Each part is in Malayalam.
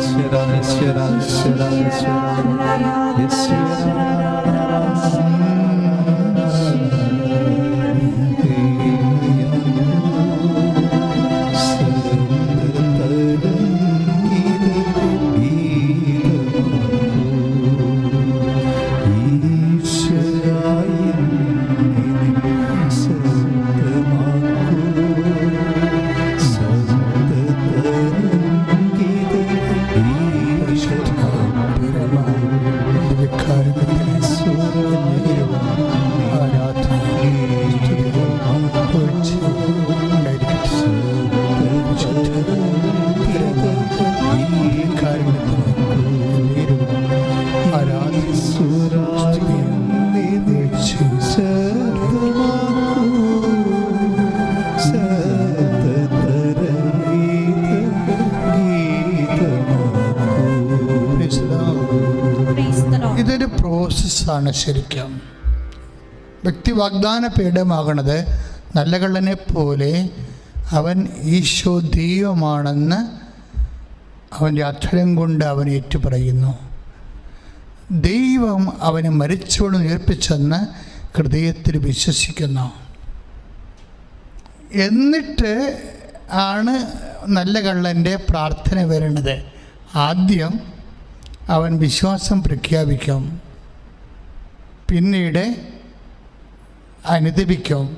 Esperar, esperar, esperar, esperar, esperar. പ്രോസസ്സാണ് വ്യക്തി വാഗ്ദാന പീഠമാകണത് നല്ല കള്ളനെ പോലെ അവൻ ഈശോ ദൈവമാണെന്ന് അവന്റെ അക്ഷരം കൊണ്ട് അവൻ ഏറ്റുപറയുന്നു. ദൈവം അവനെ മരിച്ചോട് ഉയർപ്പിച്ചെന്ന് ഹൃദയത്തിൽ വിശ്വസിക്കുന്നു. എന്നിട്ട് ആണ് നല്ല കള്ളന്റെ പ്രാർത്ഥന വരുന്നത് ആദ്യം അവൻ വിശ്വാസം പ്രഖ്യാപിക്കും. പിന്നീട് അനുദപിക്കും.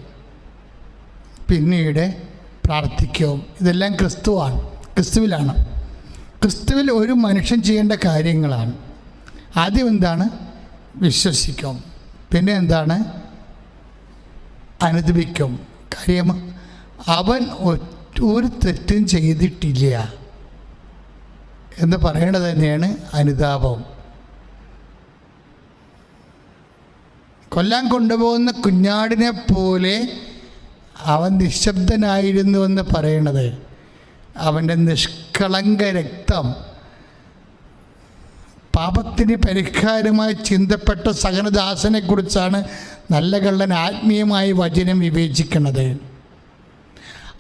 പിന്നീട് പ്രാർത്ഥിക്കും. ഇതെല്ലാം ക്രിസ്തുവാണ്. ക്രിസ്തുവിലാണ്. ക്രിസ്തുവിൽ ഒരു മനുഷ്യൻ ചെയ്യേണ്ട കാര്യങ്ങളാണ്. ആദ്യം എന്താണ്? വിശ്വസിക്കും. പിന്നെ എന്താണ്? അനുദപിക്കും. കാര്യം അവൻ ഒരു തെറ്റും ചെയ്തിട്ടില്ല. എന്ന് പറയേണ്ടത് തന്നെയാണ് അനുതാപം. കൊല്ലാൻ കൊണ്ടുപോകുന്ന കുഞ്ഞാടിനെ പോലെ അവൻ നിശബ്ദനായിരുന്നു എന്ന് പറയണത്. അവന്റെ നിഷ്കളങ്ക രക്തം പാപത്തിന് പരിഹാരമായി ചിന്തപ്പെട്ട സഹനദാസനെക്കുറിച്ചാണ് നല്ല കള്ളൻ ആത്മീയമായ വചനം വിവേചിക്കുന്നത്.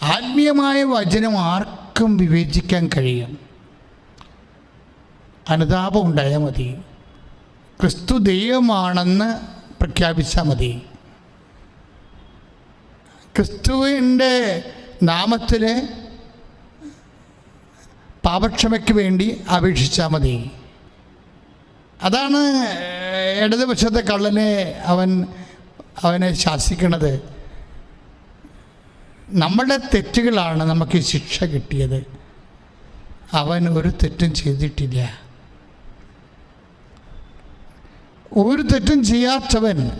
ആത്മീയമായ വചനം ആർക്കും വിവേചിക്കാൻ കഴിയും. അനുതാപം ഉണ്ടായാൽ മതി. ക്രിസ്തു ദൈവമാണെന്ന് പ്രഖ്യാപിച്ചാൽ മതി. ക്രിസ്തുവിന്റെ നാമത്തിൽ പാപക്ഷമയ്ക്ക് വേണ്ടി അപേക്ഷിച്ചാൽ മതി. അതാണ് ഇടതുപക്ഷത്തെ കള്ളനെ അവൻ അവനെ ശാസിക്കുന്നത് നമ്മളുടെ തെറ്റുകളാണ് നമുക്ക് ശിക്ഷ കിട്ടിയത്. അവൻ ഒരു തെറ്റും ചെയ്തിട്ടില്ല. ഒരു തെറ്റും ചെയ്യാത്തവൻ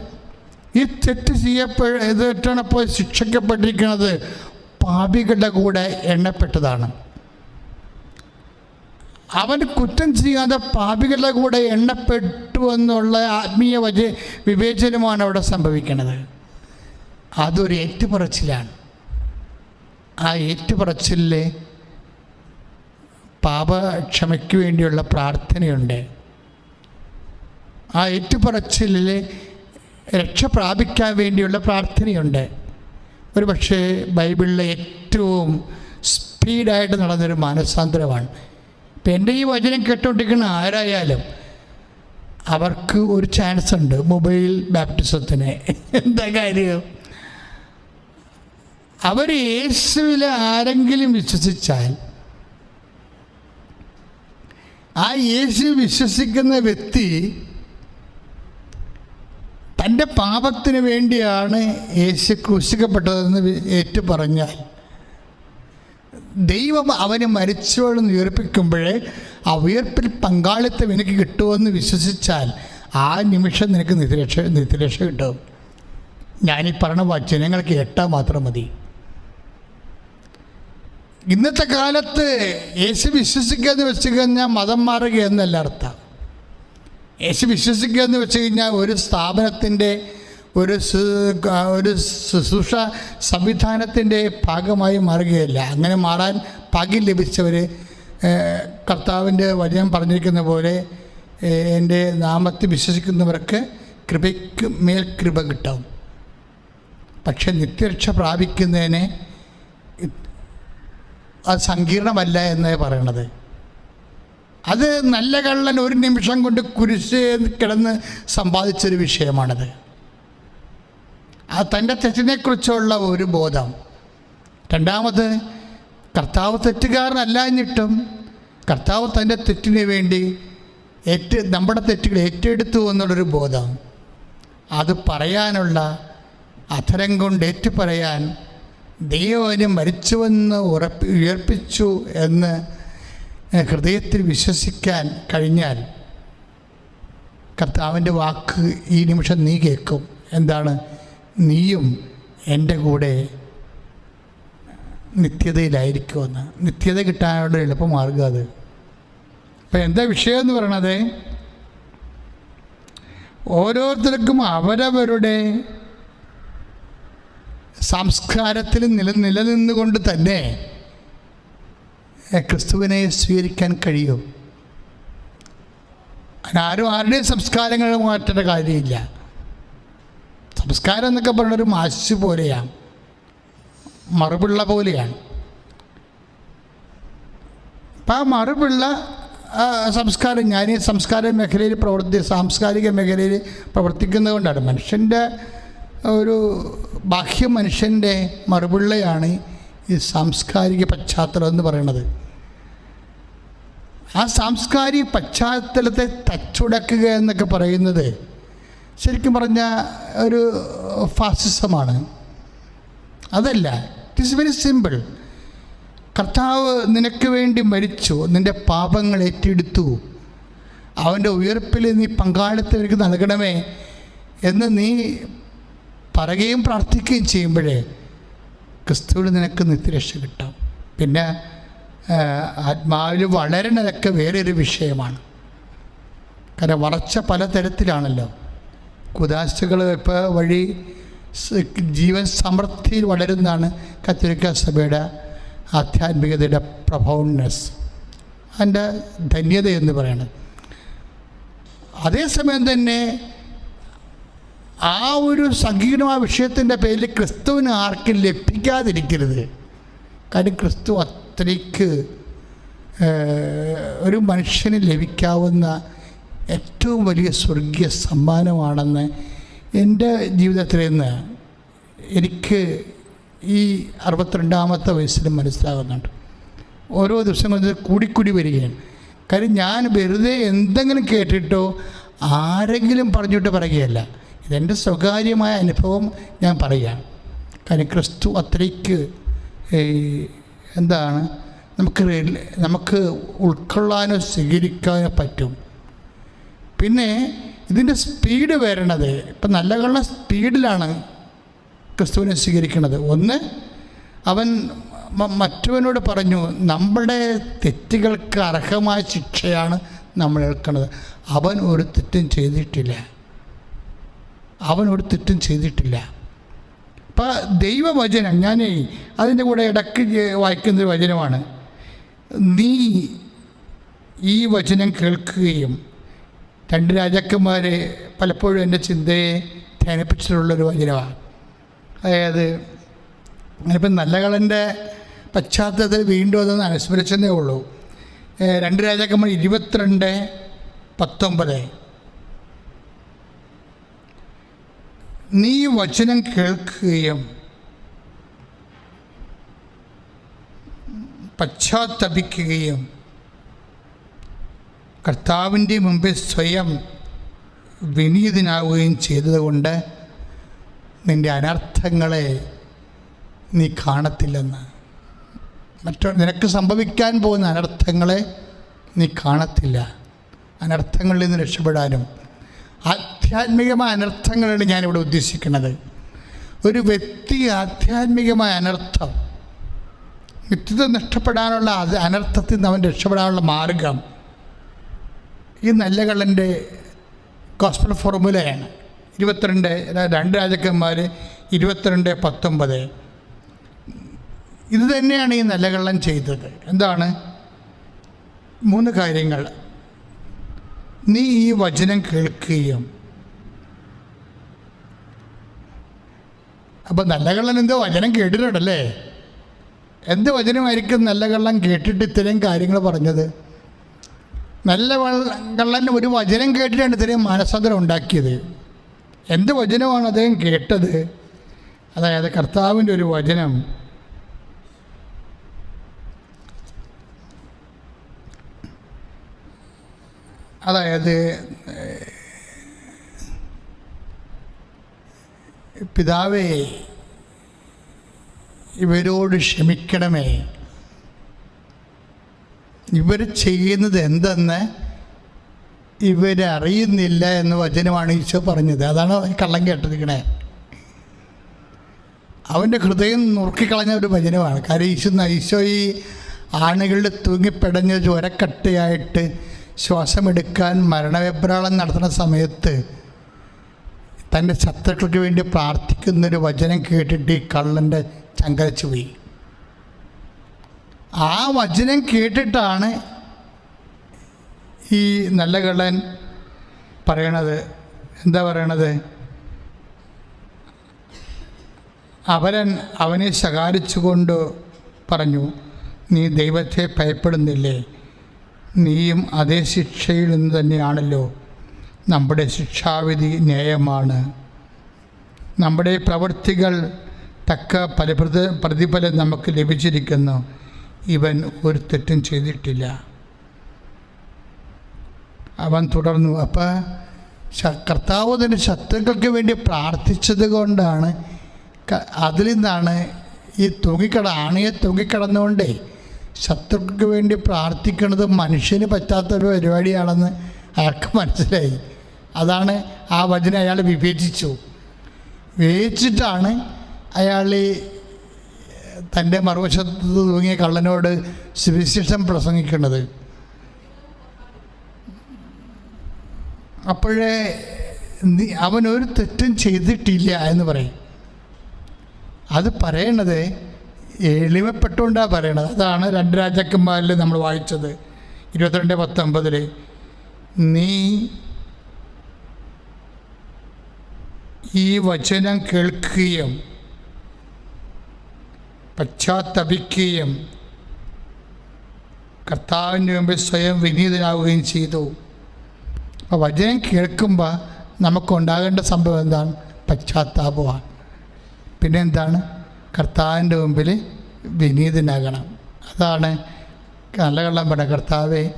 ഈ തെറ്റ് ചെയ്യപ്പെ ശിക്ഷിക്കപ്പെട്ടിരിക്കുന്നത് പാപികളുടെ കൂടെ എണ്ണപ്പെട്ടതാണ്. അവൻ കുറ്റം ചെയ്യാതെ പാപികളുടെ കൂടെ എണ്ണപ്പെട്ടു എന്നുള്ള ആത്മീയ വച വിവേചനമാണ് അവിടെ സംഭവിക്കുന്നത് അതൊരു ഏറ്റുപറച്ചിലാണ്. ആ ഏറ്റുപറച്ചിലെ പാപക്ഷമയ്ക്ക് വേണ്ടിയുള്ള പ്രാർത്ഥനയുണ്ട്. ആ ഏറ്റുപറച്ചിലിൽ രക്ഷ പ്രാപിക്കാൻ വേണ്ടിയുള്ള പ്രാർത്ഥനയുണ്ട്. ഒരു പക്ഷേ ബൈബിളിലെ ഏറ്റവും സ്പീഡായിട്ട് നടന്നൊരു മാനസാന്തരമാണ്. ഇപ്പം എന്റെ ഈ വചനം കേട്ടുകൊണ്ടിരിക്കുന്ന ആരായാലും അവർക്ക് ഒരു ചാൻസ് ഉണ്ട് മൊബൈൽ ബാപ്റ്റിസത്തിന്. എന്താ കാര്യം? അവർ യേശുവിൽ ആരെങ്കിലും വിശ്വസിച്ചാൽ ആ യേശു വിശ്വസിക്കുന്ന വ്യക്തി തന്റെ പാപത്തിന് വേണ്ടിയാണ് യേശു ക്രൂശിക്കപ്പെട്ടതെന്ന് ഏറ്റു പറഞ്ഞാൽ ദൈവം അവന് മരിച്ചോളെന്ന് ഉയർപ്പിക്കുമ്പോഴേ ആ ഉയർപ്പിൽ പങ്കാളിത്തം എനിക്ക് കിട്ടുമെന്ന് വിശ്വസിച്ചാൽ ആ നിമിഷം നിനക്ക് നിത്യരക്ഷ നിത്യരക്ഷ കിട്ടും. ഞാനീ പറഞ്ഞ വചനങ്ങൾ എട്ടാൽ മാത്രം മതി. ഇന്നത്തെ കാലത്ത് യേശു വിശ്വസിക്കുക എന്ന് വെച്ച് കഴിഞ്ഞാൽ മതം മാറുക എന്നല്ല അർത്ഥം. യേശു വിശ്വസിക്കുക എന്ന് വെച്ച് കഴിഞ്ഞാൽ ഒരു സ്ഥാപനത്തിന്റെ ഒരു ഒരു ശുശ്രൂഷ സംവിധാനത്തിന്റെ ഭാഗമായി മാറുകയല്ല. അങ്ങനെ മാറാൻ ഭാഗ്യം ലഭിച്ചവർ കർത്താവിന്റെ വചനം പറഞ്ഞിരിക്കുന്ന പോലെ എന്റെ നാമത്തിൽ വിശ്വസിക്കുന്നവർക്ക് കൃപയ്ക്ക് മേൽ കൃപ കിട്ടും. പക്ഷെ നിത്യരക്ഷ പ്രാപിക്കുന്നതിന് അത് സങ്കീർണമല്ല എന്നേ പറയണത്. അത് നല്ല കള്ളൻ ഒരു നിമിഷം കൊണ്ട് കുരിശ് കിടന്ന് സമ്പാദിച്ചൊരു വിഷയമാണത്. ആ തന്റെ തെറ്റിനെക്കുറിച്ചുള്ള ഒരു ബോധം. രണ്ടാമത് കർത്താവ് തെറ്റുകാരനല്ല എന്നിട്ടും കർത്താവ് തന്റെ തെറ്റിന് വേണ്ടി ഏറ്റ നമ്മുടെ തെറ്റുകൾ ഏറ്റെടുത്തു എന്നുള്ളൊരു ബോധം. അത് പറയാനുള്ള അധരം കൊണ്ട് ഏറ്റുപറയാൻ പറയാൻ ദൈവന് മരിച്ചുവെന്ന് ഉറപ്പി ഉയർപ്പിച്ചു എന്ന് ഹൃദയത്തിൽ വിശ്വസിക്കാൻ കഴിഞ്ഞാൽ കർത്താവിന്റെ വാക്ക് ഈ നിമിഷം നീ കേൾക്കും. എന്താണ്? നീയും എന്റെ കൂടെ നിത്യതയിലായിരിക്കുമെന്ന്. നിത്യത കിട്ടാനുള്ള എളുപ്പമാർഗം അത്. അപ്പം എന്താ വിഷയം എന്ന് പറയണത്? ഓരോരുത്തർക്കും അവരവരുടെ സംസ്കാരത്തിൽ നില നിലനിന്നുകൊണ്ട് തന്നെ ക്രിസ്തുവിനെ സ്വീകരിക്കാൻ കഴിയും. ആരും ആരുടെയും സംസ്കാരങ്ങൾ മാറ്റേണ്ട കാര്യമില്ല. സംസ്കാരം എന്നൊക്കെ പറഞ്ഞൊരു മാശ് പോലെയാണ്. മറുപിള്ള പോലെയാണ്. അപ്പം ആ മറുപിള്ള സംസ്കാരം ഞാൻ ഈ സംസ്കാര മേഖലയിൽ പ്രവർത്തി സാംസ്കാരിക മേഖലയിൽ പ്രവർത്തിക്കുന്നതുകൊണ്ടാണ് മനുഷ്യന്റെ ഒരു ബാഹ്യ മനുഷ്യന്റെ മറുപിള്ളയാണ് ഈ സാംസ്കാരിക പശ്ചാത്തലം എന്ന് പറയുന്നത്. ആ സാംസ്കാരിക പശ്ചാത്തലത്തെ തച്ചുടക്കുക എന്നൊക്കെ പറയുന്നത് ശരിക്കും പറഞ്ഞാൽ ഒരു ഫാസിസമാണ്. അതല്ല ഇറ്റ് ഈസ് വെരി സിമ്പിൾ കർത്താവ് നിനക്ക് വേണ്ടി മരിച്ചു നിന്റെ പാപങ്ങൾ ഏറ്റെടുത്തു. അവന്റെ ഉയർപ്പിൽ നീ പങ്കാളിത്തം എനിക്ക് നൽകണമേ എന്ന് നീ പറയുകയും പ്രാർത്ഥിക്കുകയും ചെയ്യുമ്പോഴേ ക്രിസ്തുവിൽ നിനക്ക് നിത്യരക്ഷ കിട്ടാം. പിന്നെ ആത്മാവിൽ വളരണതൊക്കെ വേറൊരു വിഷയമാണ്. കാരണം വളർച്ച പലതരത്തിലാണല്ലോ. കുദാശകൾ ഇപ്പോൾ വഴി ജീവൻ സമൃദ്ധിയിൽ വളരുന്നതാണ് കത്തോലിക്ക സഭയുടെ ആധ്യാത്മികതയുടെ പ്രഭൗണ്നെസ് അതിന്റെ ധന്യത എന്ന് പറയുന്നത് അതേസമയം തന്നെ ആ ഒരു സങ്കീർണമായ വിഷയത്തിന്റെ പേരിൽ ക്രിസ്തുവിന് ആർക്കും ലഭിക്കാതിരിക്കരുത്. കാര്യം ക്രിസ്തു അത്രയ്ക്ക് ഒരു മനുഷ്യന് ലഭിക്കാവുന്ന ഏറ്റവും വലിയ സ്വർഗീയ സമ്മാനമാണെന്ന് എന്റെ ജീവിതത്തിൽ നിന്ന് എനിക്ക് ഈ അറുപത്തിരണ്ടാമത്തെ വയസ്സിൽ മനസ്സിലാകുന്നുണ്ട്. ഓരോ ദിവസം കൊണ്ട് കൂടിക്കൂടി വരികയാണ്. കാര്യം ഞാൻ വെറുതെ എന്തെങ്കിലും കേട്ടിട്ടോ ആരെങ്കിലും പറഞ്ഞിട്ട് പറയുകയല്ല. ഇതെന്റെ സ്വകാര്യമായ അനുഭവം ഞാൻ പറയുകയാണ്. കാര്യം ക്രിസ്തു അത്രയ്ക്ക് എന്താണ്? നമുക്ക് നമുക്ക് ഉൾക്കൊള്ളാനോ സ്വീകരിക്കാനോ പറ്റും. പിന്നെ ഇതിന്റെ സ്പീഡ് വരണത് ഇപ്പം നല്ല കള്ള സ്പീഡിലാണ് ക്രിസ്തുവിനെ സ്വീകരിക്കുന്നത് ഒന്ന് അവൻ മറ്റുവനോട് പറഞ്ഞു നമ്മുടെ തെറ്റുകൾക്ക് അർഹമായ ശിക്ഷയാണ് നമ്മൾ ഏൽക്കുന്നത് അവൻ ഒരു തെറ്റും ചെയ്തിട്ടില്ല. അവൻ ഒരു തെറ്റും ചെയ്തിട്ടില്ല. അപ്പം ദൈവവചനം ഞാൻ അതിന്റെ കൂടെ ഇടയ്ക്ക് വായിക്കുന്നൊരു വചനമാണ്. നീ ഈ വചനം കേൾക്കുകയും രണ്ട് രാജാക്കന്മാർ പലപ്പോഴും എന്റെ ചിന്തയെ ധ്യാനിപ്പിച്ചിട്ടുള്ളൊരു വചനമാണ്. അതായത് ഞാനിപ്പം നല്ല കളന്റെ പശ്ചാത്തലത്തിൽ വീണ്ടും അതൊന്ന് അനുസ്മരിച്ചതേ ഉള്ളൂ. രണ്ട് രാജാക്കന്മാർ ഇരുപത്തിരണ്ട് പത്തൊമ്പത്. നീ വചനം കേൾക്കുകയും പശ്ചാത്തപിക്കുകയും കർത്താവിന്റെ മുമ്പിൽ സ്വയം വിനീതനാവുകയും ചെയ്തതുകൊണ്ട് നിന്റെ അനർത്ഥങ്ങളെ നീ കാണത്തില്ലെന്ന്. മറ്റോ നിനക്ക് സംഭവിക്കാൻ പോകുന്ന അനർത്ഥങ്ങളെ നീ കാണത്തില്ല. അനർത്ഥങ്ങളിൽ നിന്ന് രക്ഷപ്പെടാനും ആധ്യാത്മികമായ അനർത്ഥങ്ങളാണ് ഞാനിവിടെ ഉദ്ദേശിക്കുന്നത്. ഒരു വ്യക്തി ആധ്യാത്മികമായ അനർത്ഥം വ്യക്തിത്വം നഷ്ടപ്പെടാനുള്ള അനർത്ഥത്തിൽ നിന്ന് അവൻ രക്ഷപ്പെടാനുള്ള മാർഗം ഈ നല്ല കള്ളന്റെ ഗോസ്പൽ ഫോർമുലയാണ് ഇരുപത്തിരണ്ട് രണ്ട് രാജാക്കന്മാർ ഇരുപത്തിരണ്ട് പത്തൊമ്പത്. ഇത് തന്നെയാണ് ഈ നല്ല കള്ളൻ ചെയ്തത്. എന്താണ്? മൂന്ന് കാര്യങ്ങൾ. നീ ഈ വചനം കേൾക്കുകയും അപ്പം നല്ല കള്ളൻ എന്തോ വചനം കേട്ടിട്ടുണ്ടല്ലേ? എന്ത് വചനമായിരിക്കും നല്ല കള്ളൻ കേട്ടിട്ട് ഇത്രയും കാര്യങ്ങൾ പറഞ്ഞത്? നല്ല കള്ളൻ ഒരു വചനം കേട്ടിട്ടാണ് ഇത്രയും മാനസാന്തരം ഉണ്ടാക്കിയത്. എന്ത് വചനമാണ് അദ്ദേഹം കേട്ടത്? അതായത് കർത്താവിന്റെ ഒരു വചനം. അതായത് പിതാവേ ഇവരോട് ക്ഷമിക്കണമേ. ഇവർ ചെയ്യുന്നത് എന്തെന്ന് ഇവരറിയുന്നില്ല എന്ന് വചനമാണ് ഈശോ പറഞ്ഞത്. അതാണ് കള്ളം കേട്ടിരിക്കണേ. അവന്റെ ഹൃദയം നുറുക്കിക്കളഞ്ഞ ഒരു വചനമാണ്. കാര്യം ഈശോ ഈശോ ഈ ആണുകളിൽ തൂങ്ങിപ്പിടഞ്ഞ ചോരക്കട്ടയായിട്ട് ശ്വാസമെടുക്കാൻ മരണവെപ്രാളം നടത്തുന്ന സമയത്ത് തന്റെ ശത്രുക്കൾക്ക് വേണ്ടി പ്രാർത്ഥിക്കുന്നൊരു വചനം കേട്ടിട്ട് ഈ കള്ളന്റെ ചങ്കരച്ചു പോയി. ആ വചനം കേട്ടിട്ടാണ് ഈ നല്ല കള്ളൻ പറയണത്. എന്താ പറയണത്? അവരൻ അവനെ ശകാരിച്ചുകൊണ്ട് പറഞ്ഞു നീ ദൈവത്തെ ഭയപ്പെടുന്നില്ലേ? നീയും അതേ ശിക്ഷയിൽ നിന്ന് തന്നെയാണല്ലോ. നമ്മുടെ ശിക്ഷാവിധി ന്യായമാണ്. നമ്മുടെ പ്രവൃത്തികൾ തക്ക ഫലപ്രദ പ്രതിഫലം നമുക്ക് ലഭിച്ചിരിക്കുന്നു. ഇവൻ ഒരു തെറ്റും ചെയ്തിട്ടില്ല. അവൻ തുടർന്നു അപ്പോൾ കർത്താവ് തന്റെ ശത്രുക്കൾക്ക് വേണ്ടി പ്രാർത്ഥിച്ചത് കൊണ്ടാണ്. അതിൽ നിന്നാണ് ഈ തൂങ്ങിക്കട ആണയെ തൂങ്ങിക്കിടന്നുകൊണ്ടേ ശത്രുക്കൾക്ക് വേണ്ടി പ്രാർത്ഥിക്കുന്നത് മനുഷ്യന് പറ്റാത്തൊരു പരിപാടിയാണെന്ന് അയാൾക്ക് മനസ്സിലായി. അതാണ് ആ വചനം അയാൾ വിവേചിച്ചു. വിവേചിച്ചിട്ടാണ് അയാൾ തന്റെ മറുവശത്ത് തൂങ്ങിയ കള്ളനോട് സുവിശേഷം പ്രസംഗിക്കുന്നത്. അപ്പോഴേ അവനൊരു തെറ്റും ചെയ്തിട്ടില്ല എന്ന് പറയും. അത് പറയണത് എളിമപ്പെട്ടുകൊണ്ടാണ് പറയണത്. അതാണ് രണ്ട് രാജാക്കന്മാരിൽ നമ്മൾ വായിച്ചത്. ഇരുപത്തിരണ്ട് പത്തൊമ്പതിൽ നീ ഈ വചനം കേൾക്കുകയും പശ്ചാത്തപിക്കുകയും കർത്താവിന്റെ മുമ്പിൽ സ്വയം വിനീതനാവുകയും ചെയ്തു. അപ്പോൾ വചനം കേൾക്കുമ്പോൾ നമുക്കുണ്ടാകേണ്ട സംഭവം എന്താണ്? പശ്ചാത്താപമാണ്. പിന്നെ എന്താണ് കർത്താവിന്റെ മുമ്പിൽ വിനീതനാകണം. അതാണ് നല്ല കള്ളം പറഞ്ഞ കർത്താവെ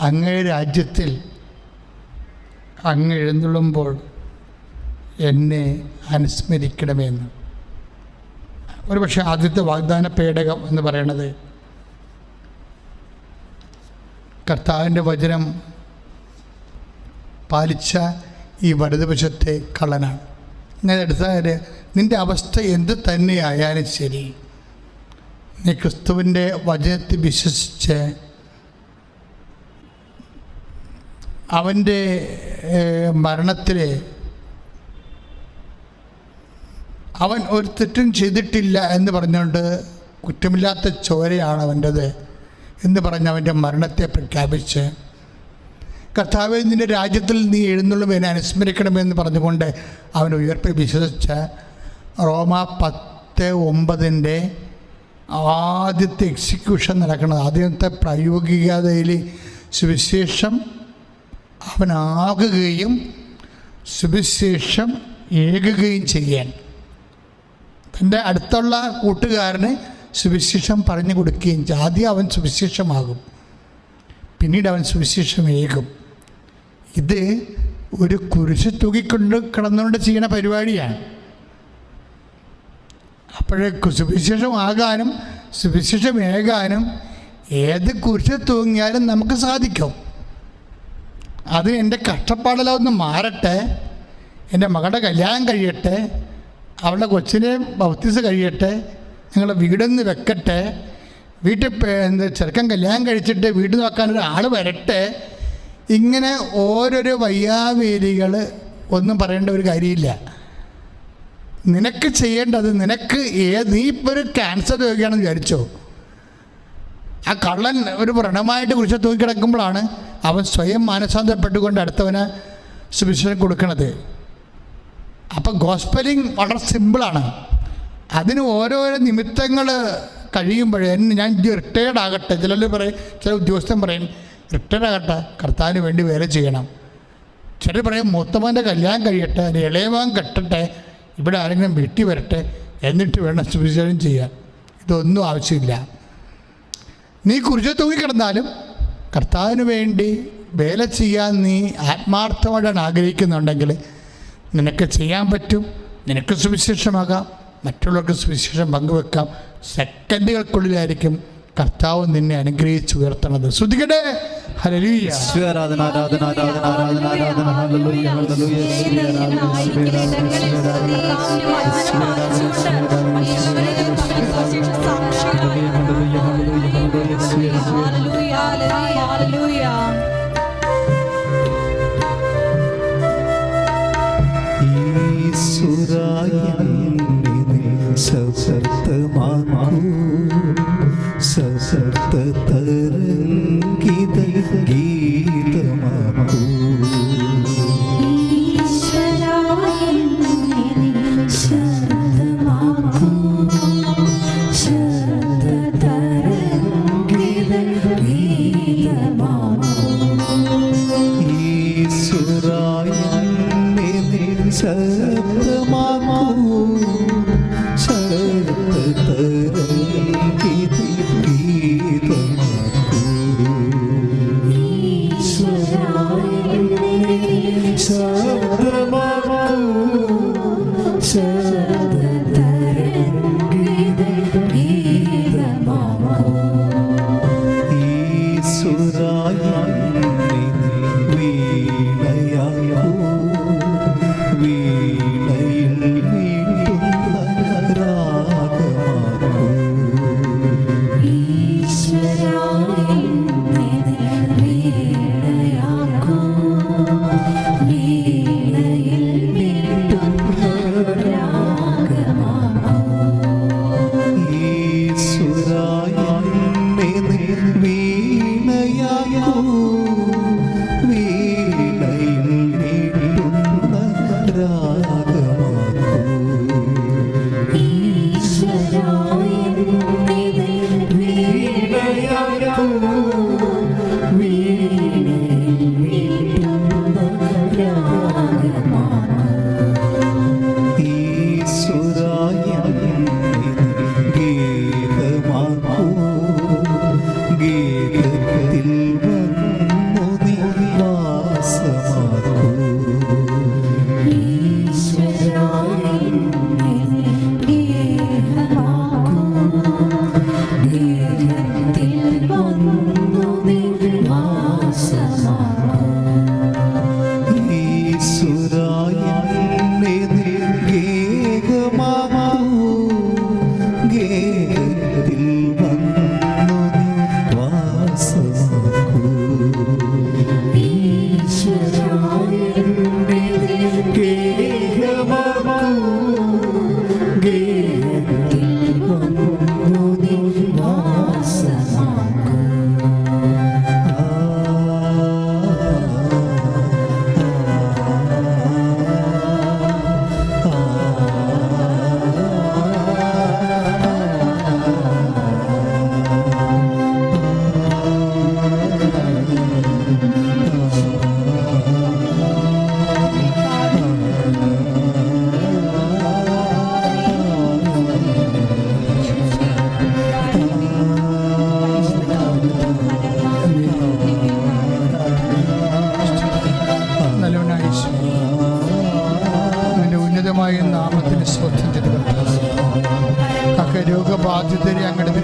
അങ്ങേ രാജ്യത്തിൽ അങ്ങ് എഴുന്നള്ളുമ്പോൾ എന്നെ അനുസ്മരിക്കണമെന്ന്. ഒരുപക്ഷെ ആദ്യത്തെ വാഗ്ദാന പേടകം എന്ന് പറയണത് കർത്താവിന്റെ വചനം പാലിച്ച ഈ വലതുവശത്തെ കള്ളനാണ്. ഞാൻ എടുത്താൽ നിന്റെ അവസ്ഥ എന്ത് തന്നെയായാലും ശരി. നീ ക്രിസ്തുവിന്റെ വചനത്തിൽ വിശ്വസിച്ച് അവന്റെ മരണത്തിൽ അവൻ ഒരു തെറ്റും ചെയ്തിട്ടില്ല എന്ന് പറഞ്ഞുകൊണ്ട് കുറ്റമില്ലാത്ത ചോരയാണ് അവന്റെത് എന്ന് പറഞ്ഞ് അവന്റെ മരണത്തെ പ്രഖ്യാപിച്ച് കർത്താവ് നിന്റെ രാജ്യത്തിൽ നീ എഴുന്നള്ളുമെന്നെ അനുസ്മരിക്കണമെന്ന് പറഞ്ഞുകൊണ്ട് അവൻ ഉയർപ്പ് വിശ്വസിച്ച റോമ പത്ത് ഒമ്പതിന്റെ ആദ്യത്തെ എക്സിക്യൂഷൻ നടക്കുന്നത്. ആദ്യത്തെ പ്രായോഗികതയിൽ സുവിശേഷം അവനാകുകയും സുവിശേഷം ഏകുകയും ചെയ്യാൻ. തന്റെ അടുത്തുള്ള കൂട്ടുകാരന് സുവിശേഷം പറഞ്ഞു കൊടുക്കുകയും ചെയ്യും ആദ്യം അവൻ സുവിശേഷമാകും. പിന്നീട് അവൻ സുവിശേഷം ഏകും. ഇത് ഒരു കുരിശ് തൂക്കിക്കൊണ്ട് കിടന്നുകൊണ്ട് ചെയ്യുന്ന പരിപാടിയാണ്. അപ്പോഴേ സുവിശേഷമാകാനും സുവിശേഷമേകാനും ഏത് കുരിശ് തൂങ്ങിയാലും നമുക്ക് സാധിക്കും. അത് എന്റെ കഷ്ടപ്പാടെല്ലാം ഒന്ന് മാറട്ടെ. എന്റെ മകളുടെ കല്യാണം കഴിയട്ടെ. അവളുടെ കൊച്ചിനെ ബൗത്തിസ് കഴിയട്ടെ ഞങ്ങളുടെ വീടൊന്ന് വെക്കട്ടെ വീട്ടിൽ എന്ത് ചെറുക്കൻ കല്യാണം കഴിച്ചിട്ട് വീട് നോക്കാനൊരു ആൾ വരട്ടെ ഇങ്ങനെ ഓരോരോ വയ്യാവേലികൾ ഒന്നും പറയേണ്ട ഒരു കാര്യമില്ല. നിനക്ക് ചെയ്യേണ്ടത് നിനക്ക് ഏ നീ ഇപ്പോൾ ഒരു ക്യാൻസർ രോഗിയാണെന്ന് വിചാരിച്ചോ? ആ കള്ളൻ ഒരു വ്രണമായിട്ട് കുറിച്ച് തൂക്കിക്കിടക്കുമ്പോഴാണ് അവൻ സ്വയം മാനസാന്തരപ്പെട്ടുകൊണ്ട് അടുത്തവന് സുവിശേഷം കൊടുക്കണത്. അപ്പം ഗോസ്പലിംഗ് വളരെ സിമ്പിളാണ് അതിന് ഓരോരോ നിമിത്തങ്ങൾ കഴിയുമ്പോഴേ എന്നെ ഞാൻ റിട്ടയർഡ് ആകട്ടെ ചിലർ പറയും ചില ഉദ്യോഗസ്ഥൻ പറയും റിട്ടയർഡ് ആകട്ടെ കർത്താവിന് വേണ്ടി വേല ചെയ്യണം. ചിലർ പറയും മൂത്തമ്മന്റെ കല്യാണം കഴിയട്ടെ ഇളയവാൻ കെട്ടട്ടെ ഇവിടെ ആരെങ്കിലും വീട്ടിൽ വരട്ടെ എന്നിട്ട് വേണം സുവിശേഷം ചെയ്യാൻ. ഇതൊന്നും ആവശ്യമില്ല. നീ കുറിച്ച് തൂങ്ങിക്കിടന്നാലും കർത്താവിന് വേണ്ടി വേല ചെയ്യാൻ നീ ആത്മാർത്ഥമായിട്ടാണ് ആഗ്രഹിക്കുന്നുണ്ടെങ്കിൽ നിനക്ക് ചെയ്യാൻ പറ്റും. നിനക്ക് സുവിശേഷമാകാം. മറ്റുള്ളവർക്ക് സുവിശേഷം പങ്കുവെക്കാം. സെക്കൻഡുകൾക്കുള്ളിലായിരിക്കും കർത്താവ് നിന്നെ അനുഗ്രഹിച്ച് ഉയർത്തണത് ശ്രുതികടെ യേശുവേ ആരാധന ആരാധന ആരാധന ആരാധന ആരാധന. ആരാധന.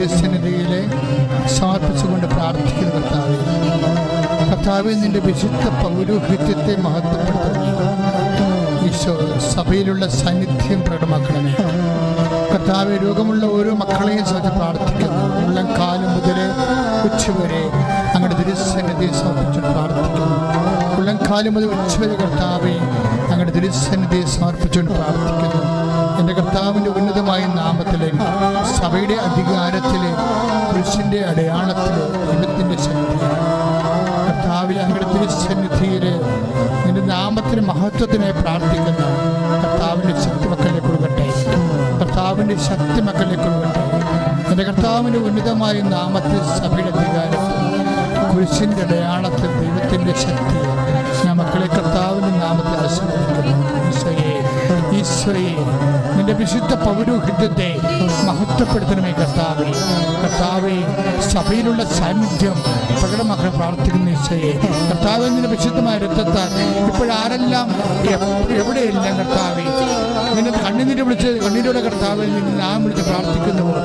തിരുസന്നിധിയിലെ സമർപ്പിച്ചുകൊണ്ട് പ്രാർത്ഥിക്കുന്ന കർത്താവ് കർത്താവ് നിന്റെ വിശുദ്ധ പൗരോഹിത്യത്തെ മഹത്വപ്പെടുത്തുന്നു ഈശോ സഭയിലുള്ള സാന്നിധ്യം പ്രകടമാക്കണമേ. കർത്താവ് രോഗമുള്ള ഓരോ മക്കളെയും സഹ പ്രാർത്ഥിക്കുന്നു. ഉള്ളം കാലം മുതൽ ഉച്ചവരെ അങ്ങയുടെ ദുരിസന്നിധിയെ സമർപ്പിച്ച് പ്രാർത്ഥിക്കുന്നു. ഉള്ളം കാലം മുതൽ ഉച്ചവരെ കർത്താവെ അങ്ങയുടെ ദുരിസന്നിധിയെ സമർപ്പിച്ചുകൊണ്ട് പ്രാർത്ഥിക്കുന്നു. എന്റെ കർത്താവിന്റെ ഉന്നതമായ നാമത്തിലെ സഭയുടെ അധികാരത്തിലെ പുരുഷന്റെ അടയാളത്തിലെ ദൈവത്തിന്റെ ശക്തി കർത്താവിൽ അങ്ങനത്തിന്റെ സന്നിധിയിൽ നിന്റെ നാമത്തിന് മഹത്വത്തിനായി പ്രാർത്ഥിക്കുന്ന കർത്താവിന്റെ ശക്തി മക്കളെ കൊടുക്കട്ടെ കർത്താവിന്റെ ശക്തി മക്കളെ കൊടുക്കട്ടെ എന്റെ കർത്താവ് കർത്താവിന്റെ ഉന്നതമായ നാമത്തിൽ സഭയുടെ അധികാരത്തിൽ കുരിശിന്റെ അടയാളത്തിൽ ദൈവത്തിന്റെ ശക്തി ഞാൻ മക്കളെ കർത്താവിന്റെ നാമത്തിൽ ആശീർവദിക്കുന്നു. ഈശോയെ നിന്റെ വിശുദ്ധ പൗരോഹിത്യത്തെ മഹത്വപ്പെടുത്തണമേ കർത്താവെ. കർത്താവെ സഭയിലുള്ള സാന്നിധ്യം പ്രകടമാക്കാൻ പ്രാർത്ഥിക്കുന്ന ഈശ്വരയെ കർത്താവെ നിന്റെ വിശുദ്ധമായ രക്തത്താൽ ഇപ്പോഴാരെല്ലാം എവിടെയെല്ലാം കർത്താവെ? നിന്നെ കണ്ണുനീര് വിളിച്ച് കണ്ണീരോടെ കർത്താവിൽ നിന്ന് നാം വിളിച്ച് പ്രാർത്ഥിക്കുന്നവർ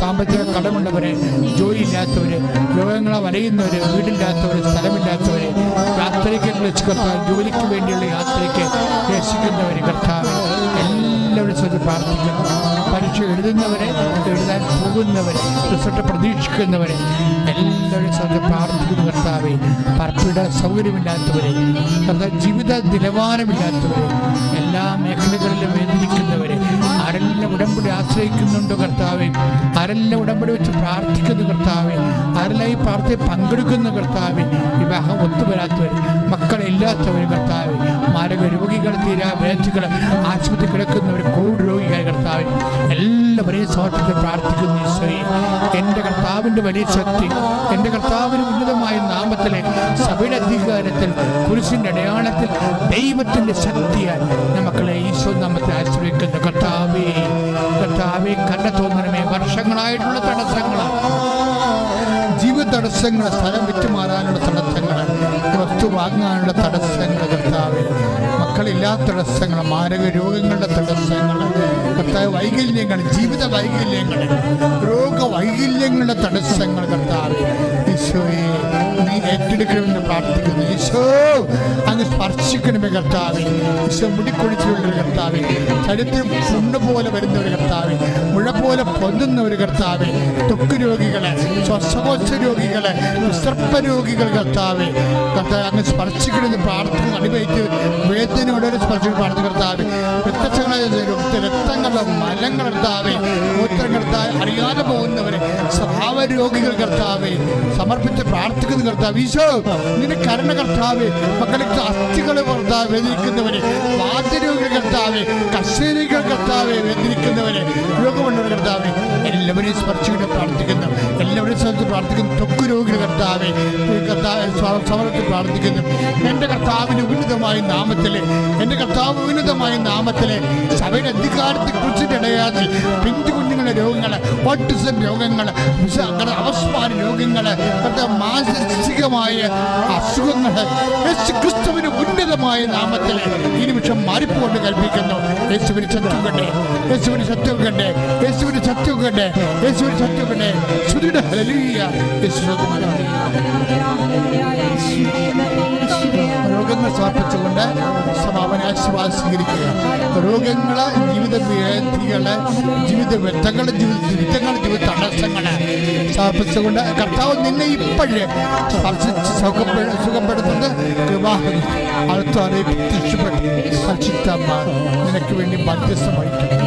സാമ്പത്തിക കടമുള്ളവരെ ജോലിയില്ലാത്തവര് രോഗങ്ങളെ വലയുന്നവര് വീടില്ലാത്തവര് സ്ഥലമില്ലാത്തവര് യാത്രയ്ക്ക് വിളിച്ച് കർത്താവ് ജോലിക്ക് വേണ്ടിയുള്ള യാത്രയ്ക്ക് രക്ഷിക്കുന്നവര് കർത്താവ്. എല്ലാവരും ചൊല്ലി പ്രാർത്ഥിക്കുന്നു. പരീക്ഷ എഴുതുന്നവരെ എഴുതാൻ പോകുന്നവരെ റിസൾട്ട് പ്രതീക്ഷിക്കുന്നവരെ എല്ലാവരും ചൊല്ലി പ്രാർത്ഥിക്കുന്നു കർത്താവെ. പാർപ്പിട സൗകര്യമില്ലാത്തവരെ കർത്താവ് ജീവിത നിലവാരമില്ലാത്തവരെ എല്ലാ മേഖലകളിലും വേദനിക്കുന്നവരെ ആരെല്ലാം ഉടമ്പടി ആശ്രയിക്കുന്നുണ്ടോ കർത്താവെ? ആരെല്ലാം ഉടമ്പടി വെച്ച് പ്രാർത്ഥിക്കുന്നു കർത്താവെ? ആരെല്ലാം ഈ പ്രാർത്ഥന പങ്കെടുക്കുന്ന കർത്താവെ? വിവാഹം ഒത്തുവരാത്തവർ മക്കളില്ലാത്തവർ കർത്താവ് മാരക രോഗികൾ തീരാ വേദികൾ ആശുപത്രി കിടക്കുന്നവർ കോവിഡ് രോഗികൾ എല്ലാ എല്ലാവരെയും സമർപ്പിച്ച് പ്രാർത്ഥിക്കുന്നു ഈശോയെ. എന്റെ കർത്താവിന്റെ വലിയ ശക്തി എന്റെ കർത്താവിന് ഉന്നതമായ നാമത്തിലെ സഭയുടെ അധികാരത്തിൽ കുരിശിന്റെ അടയാളത്തിൽ ദൈവത്തിന്റെ ശക്തിയാൽ നമ്മളെ ഈശോ നാമത്തെ ആശ്രയിക്കുന്ന കർത്താവേ കർത്താവേ കണ്ട തോന്നണമേ. വർഷങ്ങളായിട്ടുള്ള തടസ്സങ്ങളാണ് ജീവിത തടസ്സങ്ങൾ സ്ഥലം വിറ്റുമാറാനുള്ള തടസ്സങ്ങൾ വസ്തു വാങ്ങാനുള്ള തടസ്സങ്ങൾ കർത്താവ്. മക്കളില്ലാത്ത തടസ്സങ്ങൾ മാരക രോഗങ്ങളുടെ തടസ്സങ്ങൾ കർത്താവ് വൈകല്യങ്ങൾ ജീവിത വൈകല്യങ്ങൾ രോഗ വൈകല്യങ്ങളുടെ തടസ്സങ്ങൾ കർത്താവ്. ഈശോയെ നീ ഏറ്റെടുക്കണമെന്ന് പ്രാർത്ഥിക്കുന്നു. ഈശോ അങ്ങ് സ്പർശിക്കണമേ കർത്താവ്. ഈശോ മുടിക്കൊഴിച്ചിലുള്ള ഒരു കർത്താവ്. ചരിത്രം പുണ്ണ് പോലെ വരുന്ന ഒരു കർത്താവ്. മുഴ പോലെ പൊന്തുന്ന ഒരു കർത്താവ്. ത്വക്ക് രോഗികളെ ശ്വസകോശ രോഗികളെ സർപ്പ രോഗികൾ കർത്താവ്. കർത്താവ് അങ്ങ് സ്പർശിക്കണമെന്ന് പ്രാർത്ഥന അനുഭവിച്ച് വേദനയോടെ സ്പർശിക്കുന്ന പ്രാർത്ഥന കർത്താവ്. വ്യത്യസ്തങ്ങളായ രക്തങ്ങളുടെ മലങ്ങൾ കർത്താവ്. മൂത്രം കർത്താവ് അറിയാതെ പോകുന്നവരെ സ്വഭാവ രോഗികൾ കർത്താവ്. സമർപ്പിച്ച് പ്രാർത്ഥിക്കുന്ന കർത്താവ് ഈശോ നിന്റെ കരുണ കർത്താവ് മക്കളെ അസ്ഥികൾ കർത്താവ് വേദനിക്കുന്നവരെ വാദ്യരോഗികൾ കർത്താവ് കശേരികൾ കർത്താവ് വേദനിക്കുന്നവരെ രോഗമുള്ളവർ കർത്താവ് എല്ലാവരെയും സ്പർശിക്കുന്ന പ്രാർത്ഥിക്കുന്നു. എല്ലാവരെയും സ്ഥലത്ത് പ്രാർത്ഥിക്കുന്നു. തൊക്കു രോഗികൾ കർത്താവ് സമർപ്പിച്ച് പ്രാർത്ഥിക്കുന്നു. എന്റെ കർത്താവിന് ഉന്നതമായ നാമത്തിൽ എന്റെ കർത്താവ് ഉന്നതമായ നാമത്തിൽ സഭയുടെ അധികാരത്തെ കുറിച്ചിട്ട് ഇടയാതെ പിന്തു കുഞ്ഞുങ്ങളുടെ രോഗങ്ങൾ ഓട്ടിസം രോഗങ്ങൾ അവസ്മാന രോഗങ്ങൾ കർത്താവ് മാനസികമായ അസുഖങ്ങൾ യേശു ക്രിസ്തുവിന് ഉന്നതമായ നാമത്തിൽ ഈ നിമിഷം മാറിപ്പോണ്ട് കൽപ്പിക്കുന്നു. യേശുവിന് സത്യം കണ്ടേ. യേശുവിന് സത്യം കണ്ടേ. യേശുവിന് സത്യം കണ്ടേ. യേശുവിന് സത്യം കണ്ടേ. ശ്രുതിയുടെ ഹല്ലേലൂയ. യേശു രോഗങ്ങൾ സമർപ്പിച്ചുകൊണ്ട് സമാപന ആശീർവാദം സ്വീകരിക്കുക രോഗങ്ങളെ ജീവിത വ്യാധികൾ ജീവിത വ്യഥകൾ ജീവിത ദുരിതങ്ങൾ ജീവിത തടസ്സങ്ങളെ സമർപ്പിച്ചുകൊണ്ട് കർത്താവ് നിന്നെ ഇപ്പോഴേ സ്പർശിച്ച് സുഖപ്പെടു സുഖപ്പെടുത്തുന്നത് വിവാഹം അടുത്താറെ പ്രത്യക്ഷപ്പെട്ടു പരിശുദ്ധമ്മ നിനക്ക് വേണ്ടി മധ്യസ്ഥം വഹിക്കും